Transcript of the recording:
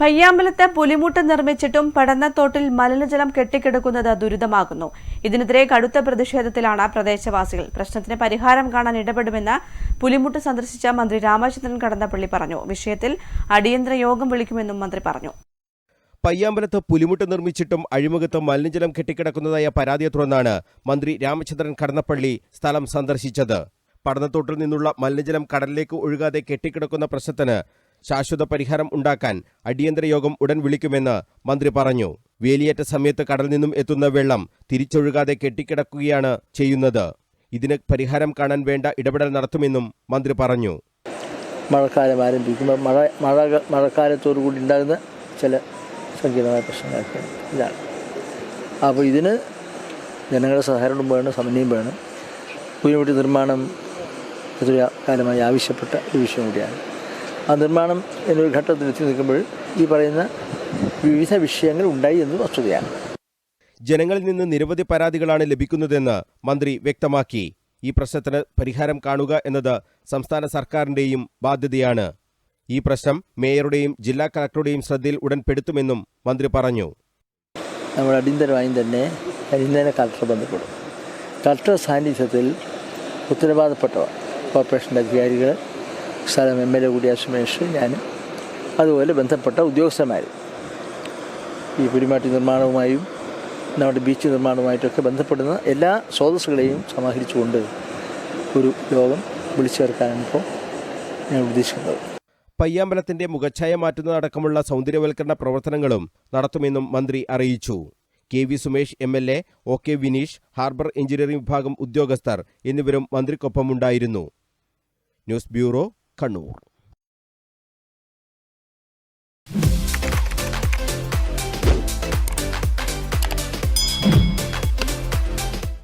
പയ്യാമ്പലത്ത് പുലിമുട്ട് നിർമ്മിച്ചിട്ടും പടന്നത്തോട്ടിൽ മലിനജലം കെട്ടിക്കിടക്കുന്നത് ദുരിതമാകുന്നു. ഇതിനെതിരെ കടുത്ത പ്രതിഷേധത്തിലാണ് പ്രദേശവാസികൾ. പ്രശ്നത്തിന് പരിഹാരം കാണാൻ ഇടപെടുമെന്ന് പുലിമുട്ട് സന്ദർശിച്ച മന്ത്രി രാമചന്ദ്രൻ കടന്നപ്പള്ളി പറഞ്ഞു. വിഷയത്തിൽ അടിയന്തര യോഗം വിളിക്കുമെന്നും മന്ത്രി പറഞ്ഞു. പയ്യാമ്പലത്ത് പുലിമുട്ട് നിർമ്മിച്ചിട്ടും അഴിമുഖത്ത് മലിനജലം കെട്ടിക്കിടക്കുന്നതായ പരാതിയെ തുടർന്നാണ് മന്ത്രി രാമചന്ദ്രൻ കടന്നപ്പള്ളി സ്ഥലം സന്ദർശിച്ചത്. പടന്നത്തോട്ടിൽ നിന്നുള്ള മലിനജലം കടലിലേക്ക് ഒഴുകാതെ കെട്ടിക്കിടക്കുന്ന പ്രശ്നത്തിന് ശാശ്വത പരിഹാരം ഉണ്ടാക്കാൻ അടിയന്തര യോഗം ഉടൻ വിളിക്കുമെന്ന് മന്ത്രി പറഞ്ഞു. വേലിയേറ്റ സമയത്ത് കടലിൽ നിന്നും എത്തുന്ന വെള്ളം തിരിച്ചൊഴുകാതെ കെട്ടിക്കിടക്കുകയാണ് ചെയ്യുന്നത്. ഇതിന് പരിഹാരം കാണാൻ വേണ്ട ഇടപെടൽ നടത്തുമെന്നും മന്ത്രി പറഞ്ഞു. മഴക്കാലം ആരംഭിക്കുമ്പോൾ മഴ മഴ മഴക്കാലത്തോടു കൂടി ഉണ്ടാകുന്ന ചില സങ്കീർണമായ പ്രശ്നങ്ങളൊക്കെ ഇതാണ്. അപ്പോൾ ഇതിന് ജനങ്ങളുടെ സഹകരണം വേണം സമന്വയം വേണം. പുതിയ നിർമ്മാണം ഇതൊരു കാലമായി ആവശ്യപ്പെട്ട ഒരു വിഷയം കൂടിയാണ്. ആ നിർമ്മാണം എന്നൊരു ഘട്ടത്തിൽ എത്തി നിൽക്കുമ്പോൾ ഈ പറയുന്ന വിവിധ വിഷയങ്ങൾ ഉണ്ടായി എന്ന് വസ്തുതയാണ്. ജനങ്ങളിൽ നിന്ന് നിരവധി പരാതികളാണ് ലഭിക്കുന്നതെന്ന് മന്ത്രി വ്യക്തമാക്കി. ഈ പ്രശ്നത്തിന് പരിഹാരം കാണുക എന്നത് സംസ്ഥാന സർക്കാരിന്റെയും ബാധ്യതയാണ്. ഈ പ്രശ്നം മേയറുടെയും ജില്ലാ കളക്ടറുടെയും ശ്രദ്ധയിൽ ഉടൻ പെടുത്തുമെന്നും മന്ത്രി പറഞ്ഞു. നമ്മൾ അടിയന്തരമായും തന്നെ അടിയന്തര കളക്ടർ ബന്ധപ്പെടും. കളക്ടർ സാന്നിധ്യത്തിൽ ഉത്തരവാദപ്പെട്ടവർ കോർപ്പറേഷന്റെ അധികാരികൾ സ്ഥലം എം എൽ എ കൂടിയ സുമേഷ് ഞാനും. അതുപോലെ ബന്ധപ്പെട്ട ഉദ്യോഗസ്ഥന്മാർ ഈ പുലിമാട്ടി നിർമ്മാണവുമായും നമ്മുടെ ബീച്ച് നിർമ്മാണവുമായിട്ടൊക്കെ ബന്ധപ്പെടുന്ന എല്ലാ സ്രോതസ്സുകളെയും സമാഹരിച്ചുകൊണ്ട് ഒരു യോഗം വിളിച്ചു ചേർക്കാനാണ് ഇപ്പോൾ ഞാൻ ഉദ്ദേശിക്കുന്നത്. പയ്യാമ്പലത്തിന്റെ മുഖച്ഛായ മാറ്റുന്നതടക്കമുള്ള സൗന്ദര്യവൽക്കരണ പ്രവർത്തനങ്ങളും നടത്തുമെന്നും മന്ത്രി അറിയിച്ചു. K V Sumesh M L A O K Vineesh harbour engineering വിഭാഗം ഉദ്യോഗസ്ഥർ എന്നിവരും മന്ത്രിക്കൊപ്പമുണ്ടായിരുന്നു. News bureau Kannur